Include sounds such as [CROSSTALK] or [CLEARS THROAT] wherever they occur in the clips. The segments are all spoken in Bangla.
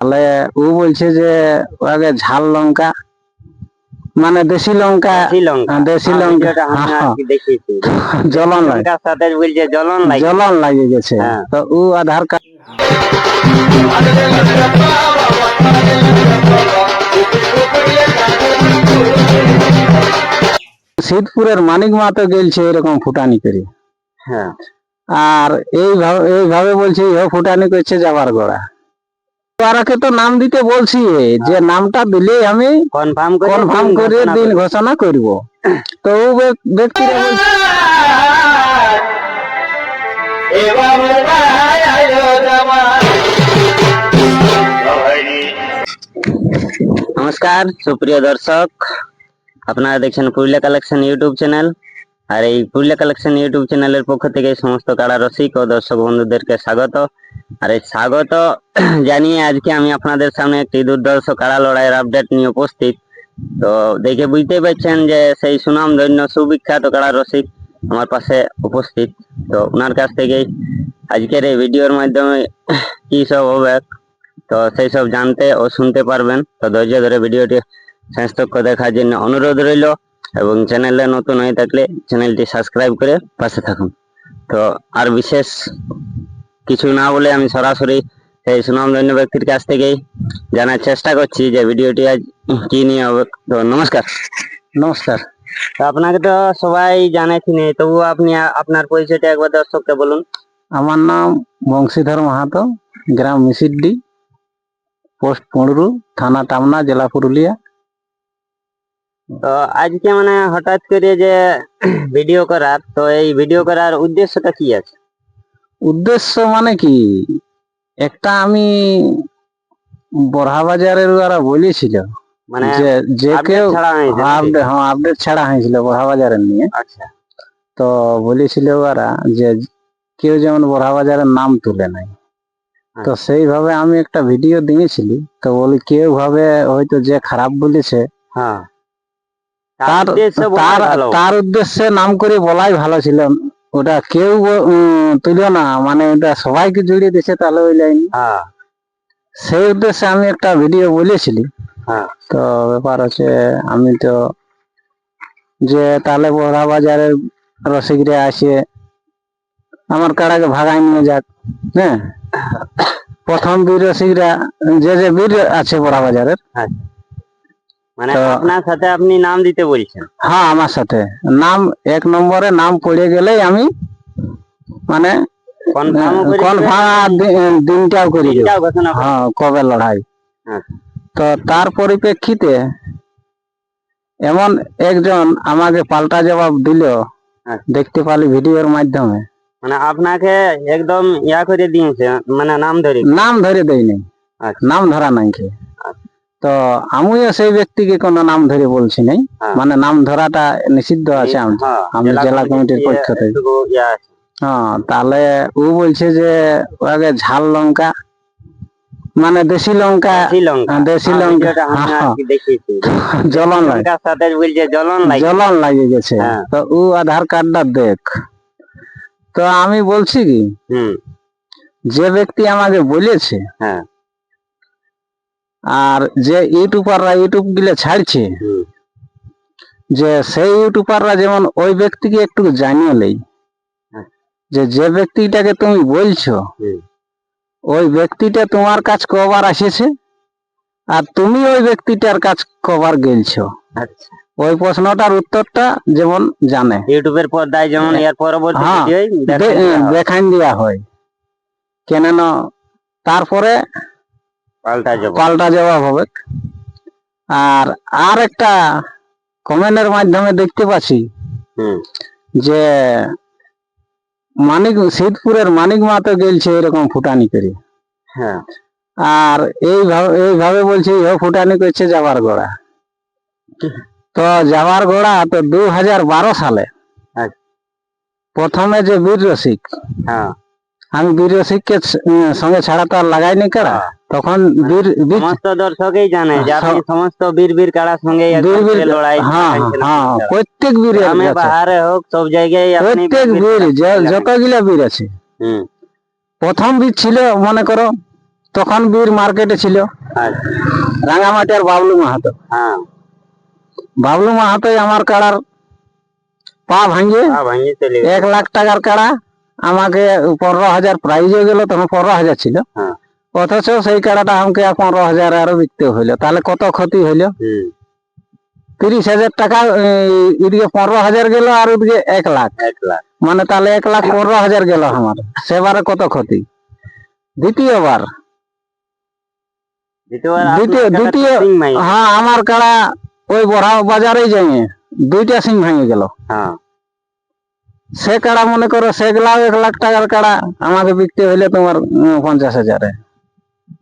তাহলে ও বলছে যে আগে ঝাল লঙ্কা মানে দেশি লঙ্কা দেশি লঙ্কা। হ্যাঁ। জ্বলন লাগে। বলছে জ্বলন লাগে। জ্বলন লাগে গেছে। হ্যাঁ। তো ও আধার কার্ড শীতপুরের মানিক মাতো গেলছে এরকম ফুটানি করে। হ্যাঁ। আর এইভাবে এইভাবে বলছে ইহ ফুটানি করছে যাবার গোড়া। ওরাকে তো নাম দিতে বলছি যে নামটা দিলে আমি কনফার্ম কনফার্ম করে দিন ঘোষণা করব। তো ও ব্যক- ব্যক্তিরা বলছে নমস্কার সুপ্রিয় দর্শক। আপনারা দেখছেন পুরুলিয়া কালেকশন ইউটিউব চ্যানেল। আর এই পুরুলিয়া কালেকশন ইউটিউব চ্যানেলের পক্ষ থেকে সমস্ত কারা রসিক ও দর্শক বন্ধুদেরকে স্বাগত। আর এই স্বাগত [CLEARS THROAT] জানিয়ে আজকে আমি আপনাদের সামনে একটি দুর্দর্শ কারা লড়াইয়ের আপডেট নিয়ে উপস্থিত। তো দেখে বুঝতেই পারছেন যে সেই সুনাম ধন্য, সুবিখ্যাত কারা রসিক আমার পাশে উপস্থিত। তো ওনার কাছ থেকেই আজকের এই ভিডিওর মাধ্যমে [CLEARS THROAT] কি সব হবে, তো সেই সব জানতে ও শুনতে পারবেন। তো ধৈর্য ধরে ভিডিওটি শেষ দেখার জন্য অনুরোধ রইল। এবং চ্যানেলে নতুন হয়ে থাকলে চ্যানেলটি সাবস্ক্রাইব করে পাশে থাকুন। তো আর বিশেষ কিছু না বলে আমি সরাসরি সেই সুনামধন্য ব্যক্তির কাছ থেকেই জানার চেষ্টা করছি যে ভিডিওটি আজ কি নিয়ে হবে। তো নমস্কার। নমস্কার। তো আপনাকে তো সবাই জানে চিনে তবুও আপনি আপনার পরিচয়টা একবার দর্শককে বলুন। আমার নাম বংশীধর মাহাতো গ্রাম মিসিড্ডি পোস্ট পুঁড়রু থানা টামনা জেলা পুরুলিয়া। তো আজকে মানে হঠাৎ করে যে ভিডিও করার তো এই ভিডিও করার উদ্দেশ্যটা কি আছে? উদ্দেশ্য মানে কি? একটা আমি বাজারের ওরা বলেছিল মানে যে কেউ? আপডেট হ্যাঁ আপডেট ছাড়া হয়েছিল বড়হা বাজারের নিয়ে। আচ্ছা। তো বলেছিল ওরা যে কেউ যেমন বড়হা বাজারের নাম তুলে নাই। তো সেইভাবে আমি একটা ভিডিও দিয়েছিলি। তো বলি কেউ ভাবে হয়তো যে খারাপ বলেছে হ্যাঁ। তার তার উদ্দেশ্যে নাম করে বলাই ভালো ছিল। ওটা কেউ তুলো না। মানে ওটা সবাইকে জুড়িয়ে দিছে তাহলে ওই লাইন। হ্যাঁ। সেই উদ্দেশ্যে আমি একটা ভিডিও বলেছিলি। হ্যাঁ। তো ব্যাপার হচ্ছে আমি তো যে তাহলে বড়া বাজারের রসিকরে আসে আমার কাড়াকে ভাগাই নিয়ে যাক হ্যাঁ? [COUGHS] প্রথম বীর রসিকরা যে যে বীর আছে বড়া বাজারের মানে আপনার সাথে আপনি নাম দিতে বলছেন হ্যাঁ আমার সাথে নাম এক নম্বরে নাম পড়ে গেলেই আমি মানে দিনটাও করি। হ্যাঁ কবে লড়াই আচ্ছা। তো তার পরিপ্রেক্ষিতে এমন একজন আমাকে পাল্টা জবাব দিল আচ্ছা। দেখতে পালি ভিডিওর মাধ্যমে মানে আপনাকে একদম ইয়া করে দিয়েছে মানে নাম ধরে নাম ধরে দেই নাই আচ্ছা। নাম ধরা নাই। তো আমিও সেই ব্যক্তিকে কোনো নাম ধরে বলছি নাই হ্যাঁ। মানে নাম ধরাটা নিষিদ্ধ আছে আমি হ্যাঁ, জেলা কমিটির পক্ষ থেকে। একটু ইয়া। হ্যাঁ তাহলে ও বলছে যে আগে ঝাল লঙ্কা মানে দেশি লঙ্কা দেশি লঙ্কা। হ্যাঁ। আজকে জ্বলন লাগে জ্বলন গেছে। তো ও আধার কার্ডটা দেখ তো আমি বলছি কি যে ব্যক্তি আমাকে বলেছে হ্যাঁ আর যে ইউটিউবাররা ইউটিউবগুলো ছাড়ছে যে সেই ইউটিউবাররা যেমন ওই ব্যক্তিকে একটু জানিয়ে নেই হ্যাঁ। যে যে ব্যক্তিটাকে তুমি বলছো ওই ব্যক্তিটা তোমার কাছ কবার এসেছে আর তুমি ওই ব্যক্তিটার কাছ কবার গেলছো? আচ্ছা। ওই প্রশ্নটার উত্তরটা যেমন জানে। ইউটিউবের পর্দায় যেমন এর পরবর্তী হ্যাঁ, দেওয়া হবে। দেখান দেওয়া হয়। কেননা তারপরে পাল্টা জবাব। হবে। আর আর একটা কমেন্টের মাধ্যমে দেখতে পাচ্ছি যে মানিক শীতপুরের মানিক মাতো গেলছে এরকম ফুটানি করে। হ্যাঁ। আর এইভাবে এইভাবে বলছে ইহ ফুটানি করছে যাবার গোড়া। তো যাবার গোড়া তো দু হাজার বারো সালে। প্রথমে যে বীর রসিক হ্যাঁ। আমি বীর রসিককে সঙ্গে ছাড়া তো আর লাগাইনি কারা? তখন বীর বীর সমস্ত দর্শকই জানে যে আপনি সমস্ত বীর বীর কাড়ার সঙ্গে বীর বীর লড়াই হ্যাঁ হ্যাঁ প্রত্যেক আছে। পাহাড়ে হোক সব জায়গায় প্রত্যেক বীর। যতগুলা বীর আছে। প্রথম বীর ছিল মনে করো তখন বীর মার্কেটে ছিল। আচ্ছা। আর বাবলু মাহাতো। হ্যাঁ। বাবলু মাহাতোই আমার কাড়ার পা ভাঙিয়ে হ্যাঁ। এক লাখ টাকার কাড়া আমাকে পনেরো হাজার প্রাইজও গেল তখন পনেরো হাজার ছিল। হ্যাঁ। অথচ সেই কাড়াটা আমাকে পনেরো হাজার আরও বিকতে হইল। তাহলে কত ক্ষতি হইল? তিরিশ হাজার টাকা এদিকে পনেরো হাজার গেল আর ওদিকে এক লাখ। এক লাখ। মানে তাহলে এক লাখ পনেরো হাজার গেল আমার। সেবারে কত ক্ষতি? দ্বিতীয়বার। দ্বিতীয়বার দ্বিতীয় দ্বিতীয় হ্যাঁ আমার কাড়া ওই বড়া বাজারেই যাই দুইটা সিং ভেঙে গেল। হ্যাঁ। সে কাড়া মনে করো সেগুলাও এক লাখ টাকার কাড়া আমাকে বিকতে হইলে তোমার পঞ্চাশ হাজারে।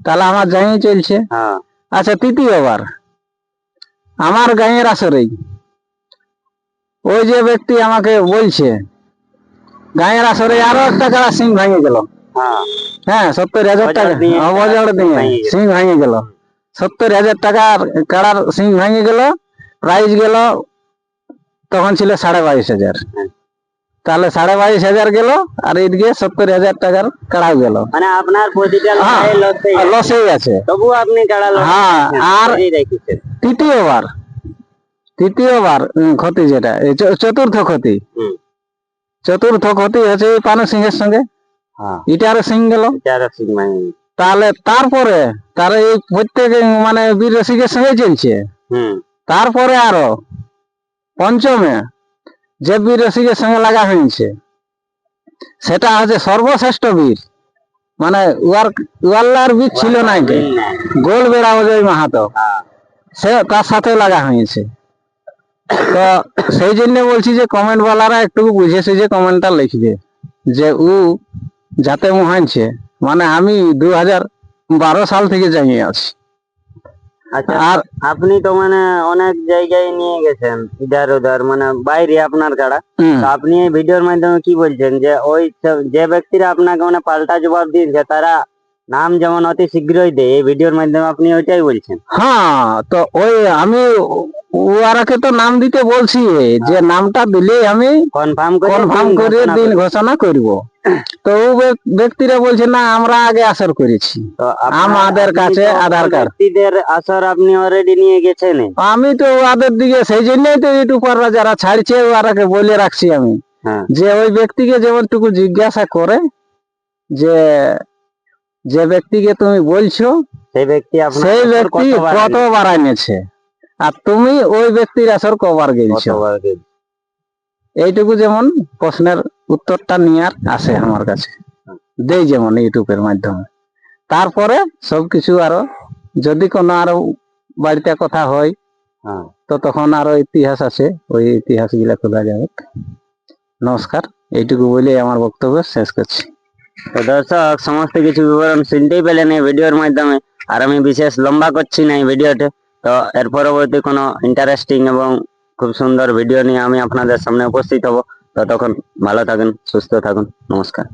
তাহলে আমার যাই চলছে। হ্যাঁ। আচ্ছা তৃতীয়বার আমার গাঁয়ের আসরেই ওই যে ব্যক্তি আমাকে বলছে গাঁয়ের আসরে আরও একটা কাড়া সিং ভাঙে গেল। হ্যাঁ। হ্যাঁ সত্তর হাজার টাকা। দিয়ে সিং ভাঙে গেল। সত্তর হাজার টাকার কাড়ার সিং ভাঙে গেল। প্রাইস গেল তখন ছিল সাড়ে বাইশ হাজার। হ্যাঁ। তাহলে সাড়ে বাইশ হাজার গেল আর এদিকে সত্তর হাজার টাকার কাড়াও গেল। মানে আপনার প্রতিটা হ্যাঁ। আছে। লসেই আছে তবু আপনি কাড়া হ্যাঁ, আর- তৃতীয়বার তৃতীয়বার ক্ষতি যেটা চতুর্থ ক্ষতি। চতুর্থ ক্ষতি হচ্ছে পানু সিংহের সঙ্গে। হ্যাঁ। ইটারও সিং গেল। সিং মাই তাহলে তারপরে তার এই প্রত্যেক মানে বীর রসিকের সঙ্গে চলছে। হুম। তারপরে আরও পঞ্চমে যে বীর রসিকের সঙ্গে লাগা হয়েছে সেটা হচ্ছে সর্বশ্রেষ্ঠ বীর। মানে উয়ার বীর ছিল নাকি গোল বেড়া অজয় মাহাতো। সে তার সাথে লাগা হয়েছে তো সেই জন্য বলছি যে কমেন্ট বলারা একটু বুঝে সুঝে কমেন্টটা লিখবে, যে উ যাতে মহানছে মানে আমি দু হাজার বারো সাল থেকে জানিয়ে আছি। আর আপনি তো মানে অনেক জায়গায় নিয়ে গেছেন ইধার উধার মানে বাইরে আপনার কাড়া। তো আপনি এই ভিডিওর মাধ্যমে কি বলছেন যে ওই যে ব্যক্তিরা আপনাকে মানে পাল্টা জবাব দিয়েছে তারা নাম যেমন অতি শীঘ্রই দেয় এই ভিডিওর মাধ্যমে আপনি ওইটাই বলছেন। হ্যাঁ তো ওই আমি ওরাকে তো নাম দিতে বলছি যে নামটা দিলে আমি কনফার্ম করে কনফার্ম করে দিন। ঘোষণা করব। তো ও ব্যক্তিরা বলছে না আমরা আগে আসর করেছি। আমাদের কাছে আধার কার্ড। ব্যক্তিদের আসর আপনি অলরেডি নিয়ে গেছেন। আমি তো ওদের দিকে সেই জন্যই তো ইউটিউবাররা যারা ছাড়ছে ওরাকে বলে রাখছি আমি। হ্যাঁ। যে ওই ব্যক্তিকে যেমনটুকু জিজ্ঞাসা করে যে যে ব্যক্তিকে তুমি বলছো সেই ব্যক্তি সেই ব্যক্তি কতবার এনেছে আর তুমি ওই ব্যক্তির আসর কবার গেছো? এইটুকু যেমন প্রশ্নের উত্তরটা নিয়ে আর আসে আমার কাছে। দেই যেমন ইউটিউবের মাধ্যমে। তারপরে সবকিছু আরও যদি কোনো আরও বাড়িতে কথা হয় হ্যাঁ। তো তখন আরও ইতিহাস আছে। ওই ইতিহাসগুলা খোলা যাবে নমস্কার। এইটুকু বলে আমার বক্তব্য শেষ করছি। তো দর্শক, সমস্ত কিছু বিবরণ শুনতেই পেলেন এই ভিডিওর মাধ্যমে। আর আমি বিশেষ লম্বা করছি না এই ভিডিওতে। তো এর পরবর্তী কোনো ইন্টারেস্টিং এবং খুব সুন্দর ভিডিও নিয়ে আমি আপনাদের সামনে উপস্থিত হব। ততক্ষণ ভালো থাকুন, সুস্থ থাকুন। নমস্কার।